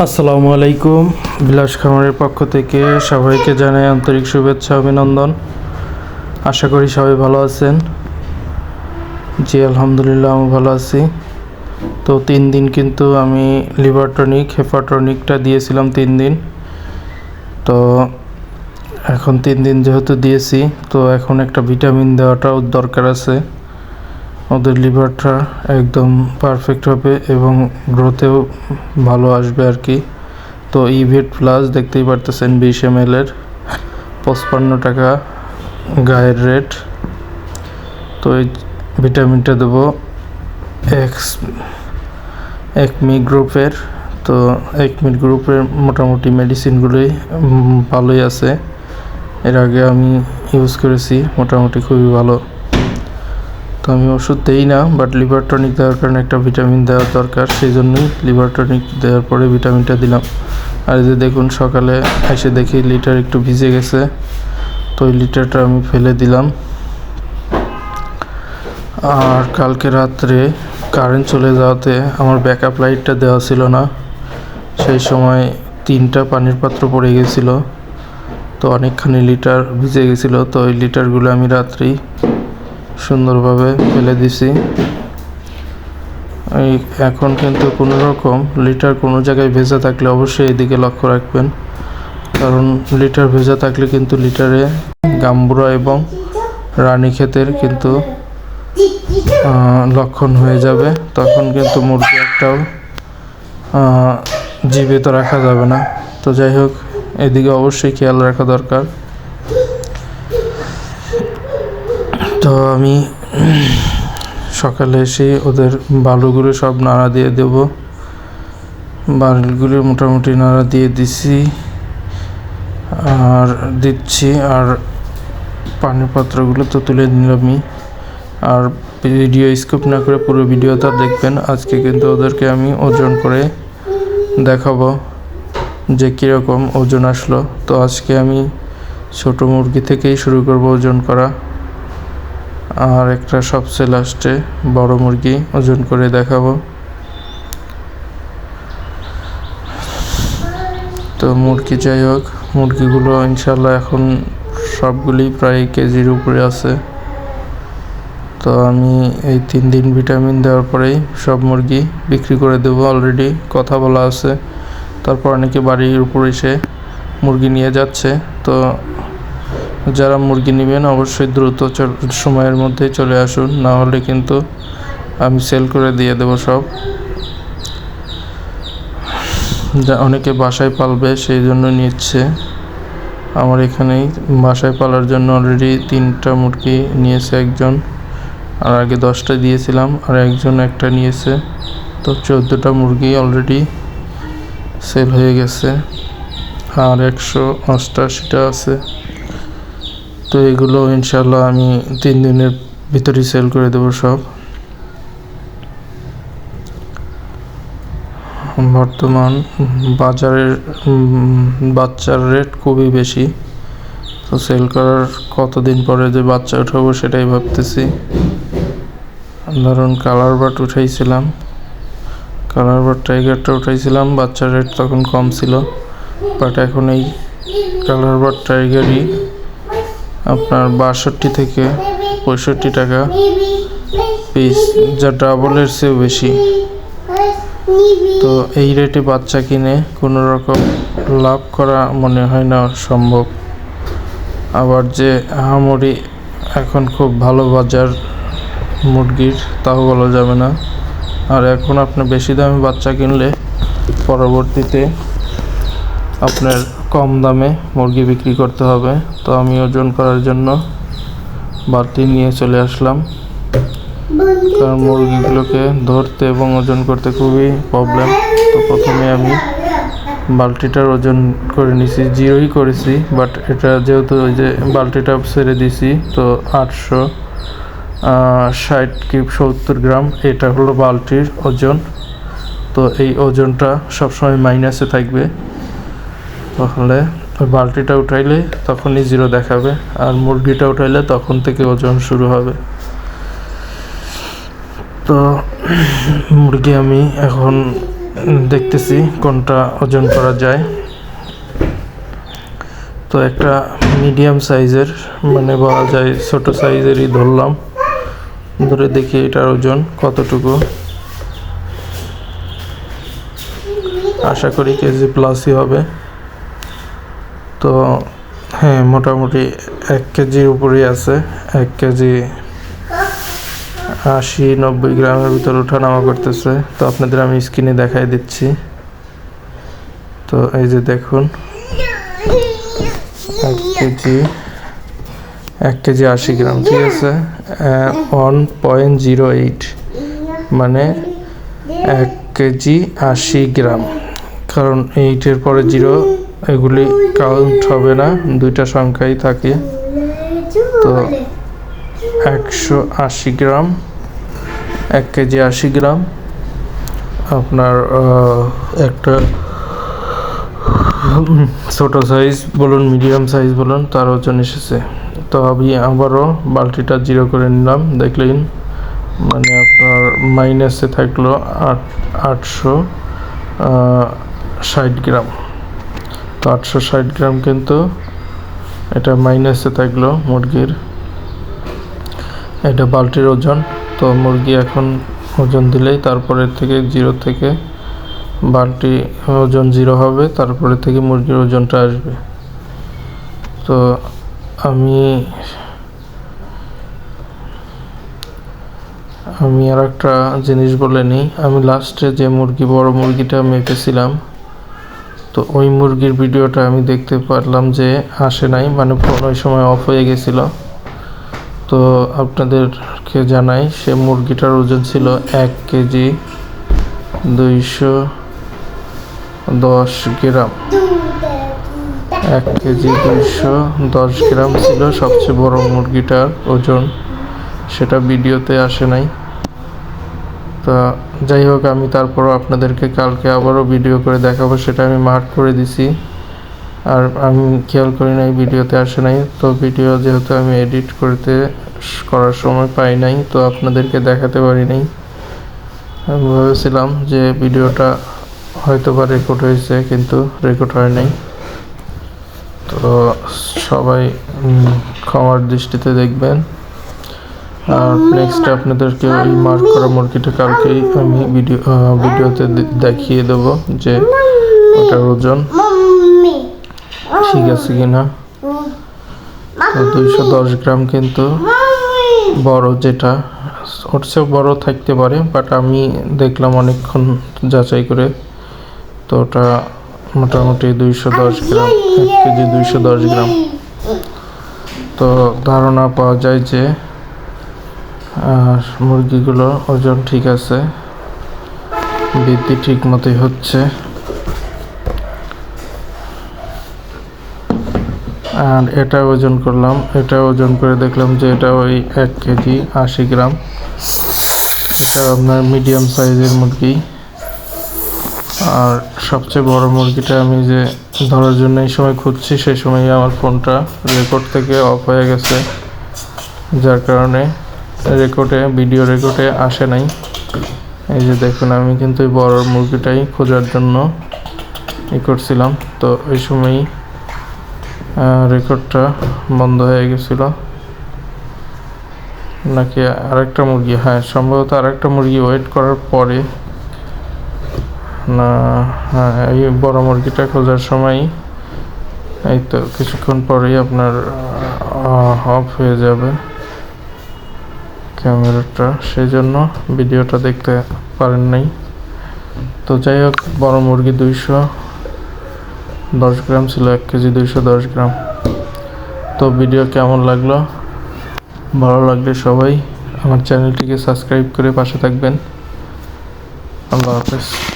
আসসালামু আলাইকুম। বিলাস খামারের পক্ষ থেকে সবাইকে জানাই আন্তরিক শুভেচ্ছা, অভিনন্দন। আশা করি সবাই ভালো আছেন। জি, আলহামদুলিল্লাহ, আমি ভালো আছি। তো তিন দিন কিন্তু আমি লিভার টনিক হেপাটনিকটা দিয়েছিলাম তিন দিন। তো এখন তিন দিন যেহেতু দিয়েছি, তো এখন একটা ভিটামিন দেওয়াটাও দরকার আছে। ওদের লিভারটা একদম পারফেক্ট হবে এবং গ্রোথেও ভালো আসবে আর কি। তো ইভেট প্লাস দেখতেই পারতেছেন বিশ এম এর পঁচপান্ন টাকা গায়ের রেট তো এই ভিটামিনটা দেবো এক্স একমি গ্রুপের তো একমি গ্রুপের মোটামুটি মেডিসিনগুলোই ভালোই আছে। এর আগে আমি ইউজ করেছি, মোটামুটি খুবই ভালো। তো আমি ওষুধ দেই না বাট লিভার টনিক দেওয়ার কারণে একটা ভিটামিন দেওয়ার দরকার সেই জন্যই লিভার টনিক দেওয়ার পরে ভিটামিনটা দিলাম। আর এই যে দেখুন, সকালে এসে দেখি লিটার একটু ভিজে গেছে, তো ওই লিটারটা আমি ফেলে দিলাম। আর কালকে রাত্রে কারেন্ট চলে যাওয়াতে আমার ব্যাকআপ লাইটটা দেওয়া ছিল না, সেই সময় তিনটা পানির পাত্র পড়ে গেছিল, তো অনেকখানি লিটার ভিজে গেছিল, তো ওই লিটারগুলো আমি রাত্রেই সুন্দরভাবে ফেলে দিছি। এই এখন কিন্তু কোনো রকম লিটার কোনো জায়গায় ভেজা থাকলে অবশ্যই এদিকে লক্ষ্য রাখবেন। কারণ লিটার ভেজা থাকলে কিন্তু লিটারে গাম্বুরা এবং রানীক্ষেতের কিন্তু আহ, লক্ষণ হয়ে যাবে। তখন কিন্তু মুরগি একটাও জীবিত রাখা যাবে না। তো যাই হোক এদিকে অবশ্যই খেয়াল রাখা দরকার। তো আমি সকালে এসে ওদের বালুগুলো সব নাড়া দিয়ে দেব। বালুগুলো মোটামুটি নাড়া দিয়ে দিছি আর দিচ্ছি আর পানির পাত্রগুলো তো তুলে নিলামই। আর ভিডিও স্কিপ না করে পুরো ভিডিওটা দেখবেন। আজকে কিন্তু ওদেরকে আমি ওজন করে দেখাবো যে কীরকম ওজন আসলো। তো আজকে আমি ছোট মুরগি থেকেই শুরু করব ওজন করা। আর একটা সবচেয়ে লাস্টে বড় মুরগি ওজন করে দেখাবো। তো মুরগি যাই হোক, মুরগিগুলো ইনশাল্লাহ এখন সবগুলি প্রায় কেজির উপরে আছে। তো আমি এই তিন দিন ভিটামিন দেওয়ার পরেই সব মুরগি বিক্রি করে দেবো অলরেডি কথা বলা আছে। তারপর অনেকে বাড়ির উপর এসে মুরগি নিয়ে যাচ্ছে। তো যারা মুরগি নেবেন অবশ্যই দ্রুত সময়ের মধ্যে চলে আসুন, না হলে কিন্তু আমি সেল করে দিয়ে দেবো সব। যা অনেকে বাসায় পালবে, সেই জন্য নিচ্ছে। আমার এখানেই বাসায় পালার জন্য অলরেডি তিনটা মুরগি নিয়েছে একজন, আর আগে দশটা দিয়েছিলাম, আর একজন একটা নিয়েছে। তো চোদ্দোটা মুরগি অলরেডি সেল হয়ে গেছে। আর একশো অষ্টাশিটা আছে। তো এগুলো ইনশাল্লাহ আমি তিন দিনের ভিতরেই সেল করে দেবো সব। বর্তমান বাজারের বাচ্চার রেট খুবই বেশি। তো সেল করার কতদিন পরে যে বাচ্চা উঠাবো সেটাই ভাবতেছি। ধরুন কালার বাট উঠাইছিলাম। কালার বাট টাইগারটা উঠাইছিলাম, বাচ্চার রেট তখন কম ছিল। বাট এখন এই কালার বাট টাইগারই আপনার বাষট্টি থেকে পঁয়ষট্টি টাকা পিস যা ডাবলের চেয়েও বেশি। তো এই রেটে বাচ্চা কিনে কোনো রকম লাভ করা মনে হয় না সম্ভব। আবার যে আহামরি এখন খুব ভালো বাজার মুরগির, তাও বলা যাবে না। আর এখন আপনি বেশি দামে বাচ্চা কিনলে পরবর্তীতে আপনার কম দামে মুরগি বিক্রি করতে হবে। তো আমি ওজন করার জন্য বালতি নিয়ে চলে আসলাম। কারণ মুরগিগুলোকে ধরতে এবং ওজন করতে খুবই প্রবলেম তো প্রথমে আমি বালতিটার ওজন করে নিছি, জিরোই করেছি বাট এটা যেহেতু ওই যে বালতিটা ছেড়ে দিছি, তো আটশো ষাট কি সত্তর গ্রাম, এটা হলো বালতির ওজন। তো এই ওজনটা সবসময় মাইনাসে থাকবে। তাহলে ওই বালতিটা উঠাইলে তখনই জিরো দেখাবে, আর মুরগিটা উঠাইলে তখন থেকে ওজন শুরু হবে। তো মুরগি আমি এখন দেখতেছি কোনটা ওজন করা যায়। তো একটা মিডিয়াম সাইজের মানে বলা যায় ছোট সাইজেরই ধরলাম। ধরে দেখি এটার ওজন কতটুকু। আশা করি কেজি প্লাসই হবে। তো হ্যাঁ মোটামুটি এক কেজির উপরেই আছে। এক কেজি আশি, নব্বই গ্রামের ভিতর ওঠানামা করতেছে। তো আপনাদের আমি স্ক্রিনে দেখাই দিচ্ছি। তো এই যে দেখুন, এক কেজি এক কেজি আশি গ্রাম, ঠিক আছে? ওয়ান পয়েন্ট জিরো এইট মানে এক কেজি আশি গ্রাম। কারণ এইটের পরে জিরো এগুলি কাউন্ট হবে না, দুইটা সংখ্যাই থাকে। তো একশো আশি গ্রাম, এক কেজি আশি গ্রাম। আপনার একটা ছোট সাইজ বলুন মিডিয়াম সাইজ বলুন, তার ওজন এসেছে। তো আমি আবারও বালতিটা জিরো করে নিলাম, দেখলেন? মানে আপনার মাইনাসে থাকল আট, আটশো ষাট গ্রাম। তো আটশো ষাট গ্রাম কিন্তু এটা মাইনাসে থাকল মুরগির। এটা বালতির ওজন, তো মুরগি এখন ওজন দিলেই তারপরে থেকে জিরো থেকে বালতি ওজন জিরো হবে, তারপরে থেকে মুরগির ওজনটা আসবে। তো আমি আমি আর একটা জিনিস বলে নিই। আমি লাস্টে যে মুরগি, বড় মুরগিটা মেপেছিলাম তো ওই মুরগির ভিডিওটা আমি দেখতে পারলাম যে আসে নাই মানে ফোন ওই সময় অফ হয়ে গেছিল। তো আপনাদেরকে জানাই, সে মুরগিটার ওজন ছিল এক কেজি দুইশো দশ গ্রাম। এক কেজি দুইশো দশ গ্রাম ছিল সবচেয়ে বড় মুরগিটার ওজন। সেটা ভিডিওতে আসে নাই। তা যাই হোক, আমি তারপরও আপনাদেরকে কালকে আবারও ভিডিও করে দেখাবো, সেটা আমি মার্ক করে দিছি। আর আমি খেয়াল করি নাই ভিডিওতে আসে নাই। তো ভিডিও যেহেতু আমি এডিট করতে করার সময় পাই নাই, তো আপনাদেরকে দেখাতে পারি নাই। আমি ভেবেছিলাম যে ভিডিওটা হয়তো বা রেকর্ড হয়েছে, কিন্তু রেকর্ড হয় নাই। তো সবাই ক্ষমার দৃষ্টিতে দেখবেন। আর নেক্সট আপনাদেরকে ওই মার্ক করা মুরগিটা কালকেই আমি ভিডিও ভিডিওতে দেখিয়ে দেবো যে ওটার ওজন ঠিক আছে কিনা? তো দুইশো দশ গ্রাম কিন্তু বড় যেটা ওর চেয়েও বড় থাকতে পারে বাট আমি দেখলাম অনেকক্ষণ যাচাই করে তো ওটা মোটামুটি দুইশো দশ গ্রাম এক কেজি দুইশো দশ গ্রাম। তো ধারণা পাওয়া যায় যে আর মুরগিগুলো ওজন ঠিক আছে, বৃদ্ধি ঠিক মতোই হচ্ছে। আর এটা ওজন করলাম, এটা ওজন করে দেখলাম যে এটা ওই এক কেজি আশি গ্রাম। এটা আপনার মিডিয়াম সাইজের মুরগি। আর সবচেয়ে বড় মুরগিটা আমি যে ধরার জন্য এই সময় খুঁজছি, সেই সময় আমার ফোনটা রেকর্ড থেকে অফ হয়ে গেছে, যার কারণে রেকর্ডে ভিডিও রেকর্ডে আসে নাই। এই যে দেখুন, আমি কিন্তু এই বড় মুরগিটাই খোঁজার জন্য ই করছিলাম। তো ওই সময়ই রেকর্ডটা বন্ধ হয়ে গেছিল। নাকি আরেকটা মুরগি? হ্যাঁ সম্ভবত আরেকটা মুরগি ওয়েট করার পরে। না হ্যাঁ এই বড় মুরগিটা খোঁজার সময় এই তো কিছুক্ষণ পরেই আপনার অফ হয়ে যাবে। ক্যামেরাটা সেই জন্য ভিডিওটা দেখতে পারেন নাই। তো যাই হোক, বড় মুরগি দুইশো, দশ গ্রাম ছিল, এক কেজি দুইশো দশ গ্রাম। তো ভিডিও কেমন লাগল? ভালো লাগলে সবাই আমার চ্যানেলটিকে সাবস্ক্রাইব করে পাশে থাকবেন। আল্লাহ হাফেজ।